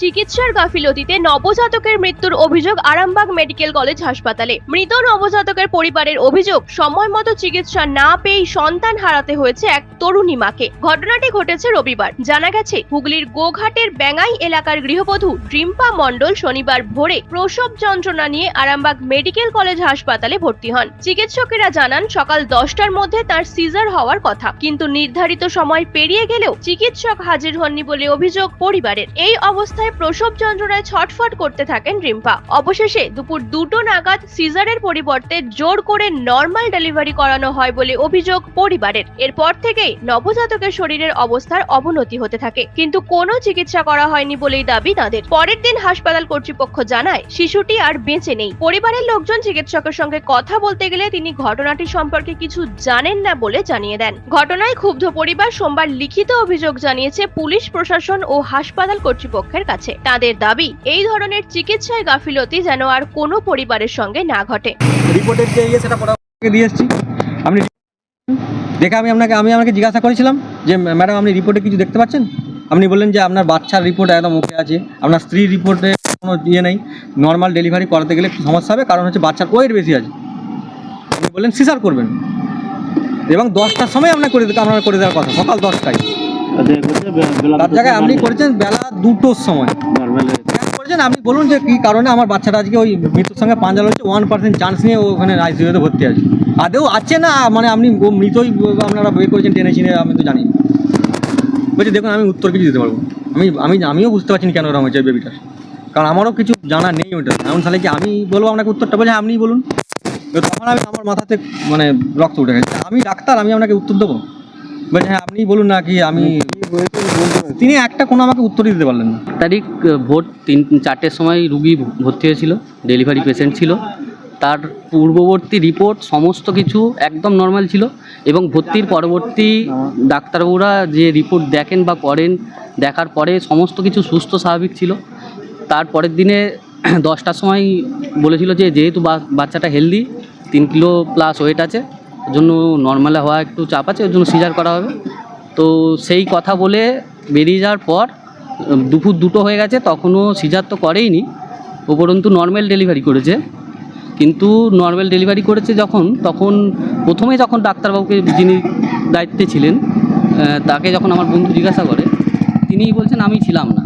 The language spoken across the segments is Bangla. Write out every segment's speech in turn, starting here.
চিকিৎসার গাফিলতিতে নবজাতকের মৃত্যুর অভিযোগ আরামবাগ মেডিকেল কলেজ হাসপাতালে। মৃত নবজাতকের পরিবারের অভিযোগ, সময় মতো চিকিৎসা না পেয়ে সন্তান হারাতে হয়েছে এক তরুণী মাকে। ঘটনাটি ঘটেছে রবিবার। জানা গেছে, হুগলির গোঘাটের ব্যাঙ্গাই এলাকার গৃহবধূ রিম্পা মণ্ডল শনিবার ভোরে প্রসব যন্ত্রণা নিয়ে আরামবাগ মেডিকেল কলেজ হাসপাতালে ভর্তি হন। চিকিৎসকেরা জানান, সকাল দশটার মধ্যে তার সিজার হওয়ার কথা। কিন্তু নির্ধারিত সময় পেরিয়ে গেলেও চিকিৎসক হাজির হননি বলে অভিযোগ পরিবারের। এই অবস্থায় প্রসব যন্ত্রণায় ছটফট করতে থাকেন রিম্পা। অবশেষে দুপুর দুটো নাগাদ সিজারের পরিবর্তে জোর করে নর্মাল ডেলিভারি করানো হয় বলে অভিযোগ পরিবারের। এরপর থেকেই নবজাতকের শরীরের অবস্থার অবনতি হতে থাকে। কিন্তু কোনো চিকিৎসা করা হয়নি বলেই দাবি তাদের। পরের দিন হাসপাতাল কর্তৃপক্ষ জানায়, শিশুটি আর বেঁচে নেই। পরিবারের লোকজন চিকিৎসকের সঙ্গে কথা বলতে গেলে তিনি ঘটনাটি সম্পর্কে কিছু জানেন না বলে জানিয়ে দেন। ঘটনায় ক্ষুব্ধ পরিবার সোমবার লিখিত অভিযোগ জানিয়েছে পুলিশ, প্রশাসন ও হাসপাতাল কর্তৃপক্ষের কাছে। তাদের দাবি, এই ধরনের চিকিৎসায় গাফিলতি যেন আর কোনো পরিবারের সঙ্গে না ঘটে। রিপোর্টের যে ইয়ে সেটা দিয়ে এসেছি। আপনি দেখে আমি আপনাকে আমি আপনাকে জিজ্ঞাসা করেছিলাম যে, ম্যাডাম, আপনি রিপোর্টে কিছু দেখতে পাচ্ছেন? আপনি বললেন যে, আপনার বাচ্চার রিপোর্ট একদম ওকে আছে। আপনার স্ত্রীর রিপোর্টে কোনো ইয়ে নেই। নর্মাল ডেলিভারি করাতে গেলে একটু সমস্যা হবে, কারণ হচ্ছে বাচ্চার ওয়েট বেশি আছে। আপনি বললেন সিসার করবেন। এবং দশটার সময় আপনার করে আপনার করে দেওয়ার কথা, সকাল দশটায়। জায়গায় আপনি করেছেন বেলা দুটোর সময়। করেছেন। আপনি বলুন যে কী কারণে আমার বাচ্চাটা আজকে ওই মৃত্যুর সঙ্গে পাঞ্জাল হচ্ছে ওয়ান পার্সেন্ট চান্স নিয়ে ওখানে আইসিইউতে ভর্তি আছে। আদেও আছে না মানে আপনি ও মৃতই আপনারা বের করেছেন টেনে চিনে আমি তো জানি। বলছি দেখুন আমি উত্তর কিছু দিতে পারব। আমি আমি আমিও বুঝতে পারছি না কেন ওরকম হয়েছে বেবিটার কারণ আমারও কিছু জানা নেই ওটা এমন তাহলে কি আমি বলব আপনাকে উত্তরটা? বলে আপনিই বলুন। তখন আমি আমার মাথাতে মানে রক্ত উঠে গেছে। আমি ডাক্তার আমি আপনাকে উত্তর দেবো? বলছে হ্যাঁ আপনিই বলুন না কি আমি তিনি একটা কোনো আমাকে উত্তরই দিতে পারলেন না। তারিখ ভোর তিন চারটের সময় রুগী ভর্তি হয়েছিল ডেলিভারি পেশেন্ট ছিল। তার পূর্ববর্তী রিপোর্ট সমস্ত কিছু একদম নর্মাল ছিল এবং ভর্তির পরবর্তী ডাক্তারবাবুরা যে রিপোর্ট দেখেন বা করেন দেখার পরে সমস্ত কিছু সুস্থ স্বাভাবিক ছিল। তার পরের দিনে দশটার সময় বলেছিল যে যেহেতু বা- বাচ্চাটা হেলদি তিন কিলো প্লাস ওয়েট আছে জন্য নর্মালে হওয়া একটু চাপ আছে ওর জন্য সিজার করা হবে। তো সেই কথা বলে বেরিয়ে যাওয়ার পর, দুপুর দুটো হয়ে গেছে, তখনও সিজার তো করেইনি। উপরন্তু নর্মাল ডেলিভারি করেছে। কিন্তু নর্মাল ডেলিভারি করেছে যখন, তখন প্রথমে যখন ডাক্তারবাবুকে যিনি দায়িত্বে ছিলেন তাকে যখন আমার বন্ধু জিজ্ঞাসা করে তিনি বলছেন, আমি ছিলাম না।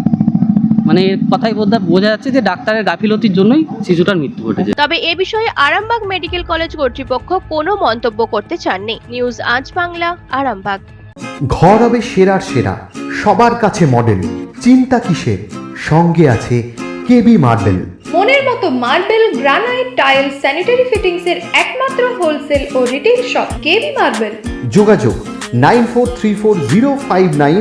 মানে কথাই বোঝা যাচ্ছে যে ডাক্তারের গাফিলতির জন্যই শিশুটার মৃত্যু ঘটেছে। তবে এ বিষয়ে আরামবাগ মেডিকেল কলেজ কর্তৃপক্ষ কোনো মন্তব্য করতে চাননি। নিউজ আজ বাংলা আরামবাগ। ঘর হবে সেরার সেরা সবার কাছে মডেল চিন্তা কিসের? সঙ্গে আছে কেবি মার্বেল মনের মতো marble granite tile sanitary fittings এর একমাত্র হোলসেল ও retail shop K B marble যোগাযোগ nine four three four zero five nine